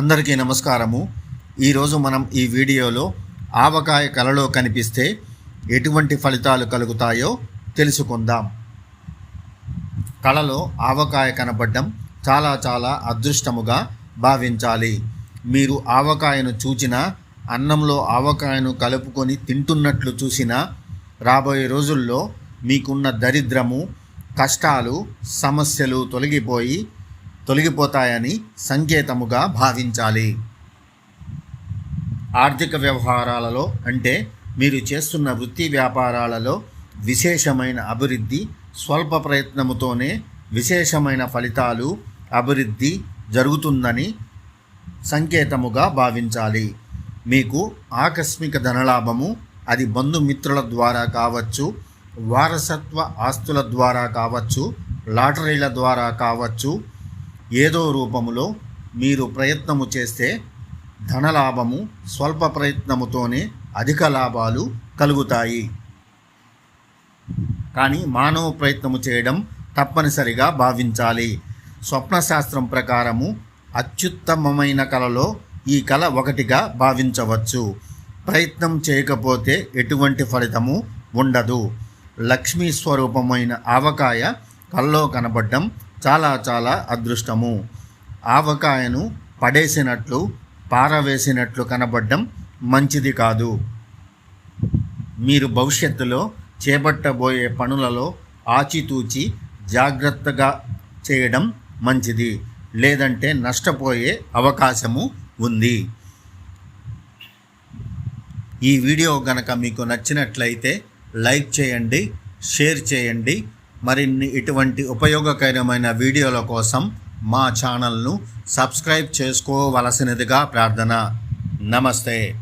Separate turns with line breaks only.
అందరికీ నమస్కారము. ఈరోజు మనం ఈ వీడియోలో ఆవకాయ కలలో కనిపిస్తే ఎటువంటి ఫలితాలు కలుగుతాయో తెలుసుకుందాం. కళలో ఆవకాయ కనబడడం చాలా చాలా అదృష్టముగా భావించాలి. మీరు ఆవకాయను చూచినా అన్నంలో ఆవకాయను కలుపుకొని తింటున్నట్లు చూసినా రాబోయే రోజుల్లో మీకున్న దరిద్రము కష్టాలు సమస్యలు తొలగిపోయి తొలగిపోతాయని సంకేతముగా భావించాలి. ఆర్థిక వ్యవహారాలలో అంటే మీరు చేస్తున్న వృత్తి వ్యాపారాలలో విశేషమైన అభివృద్ధి స్వల్ప ప్రయత్నముతోనే విశేషమైన ఫలితాలు అభివృద్ధి జరుగుతుందని సంకేతముగా భావించాలి. మీకు ఆకస్మిక ధనలాభము అది బంధుమిత్రుల ద్వారా కావచ్చు వారసత్వ ఆస్తుల ద్వారా కావచ్చు లాటరీల ద్వారా కావచ్చు ఏదో రూపములో మీరు ప్రయత్నము చేస్తే ధనలాభము స్వల్ప ప్రయత్నముతోనే అధిక లాభాలు కలుగుతాయి. కానీ మానవ ప్రయత్నము చేయడం తప్పనిసరిగా భావించాలి. స్వప్నశాస్త్రం ప్రకారము అత్యుత్తమమైన కళలో ఈ కళ ఒకటిగా భావించవచ్చు. ప్రయత్నం చేయకపోతే ఎటువంటి ఫలితము ఉండదు. లక్ష్మీ స్వరూపమైన ఆవకాయ కల్లో కనబడడం చాలా చాలా అదృష్టము. ఆవకాయను పడేసినట్లు పారవేసినట్లు కనబడడం మంచిది కాదు. మీరు భవిష్యత్తులో చేపట్టబోయే పనులలో ఆచితూచి జాగ్రత్తగా చేయడం మంచిది. లేదంటే నష్టపోయే అవకాశము ఉంది. ఈ వీడియో గనక మీకు నచ్చినట్లయితే లైక్ చేయండి షేర్ చేయండి మరిన్ని ఇటువంటి ఉపయోగకరమైన వీడియోల కోసం మా ఛానల్ను సబ్స్క్రైబ్ చేసుకోవలసినదిగా ప్రార్థన. నమస్తే.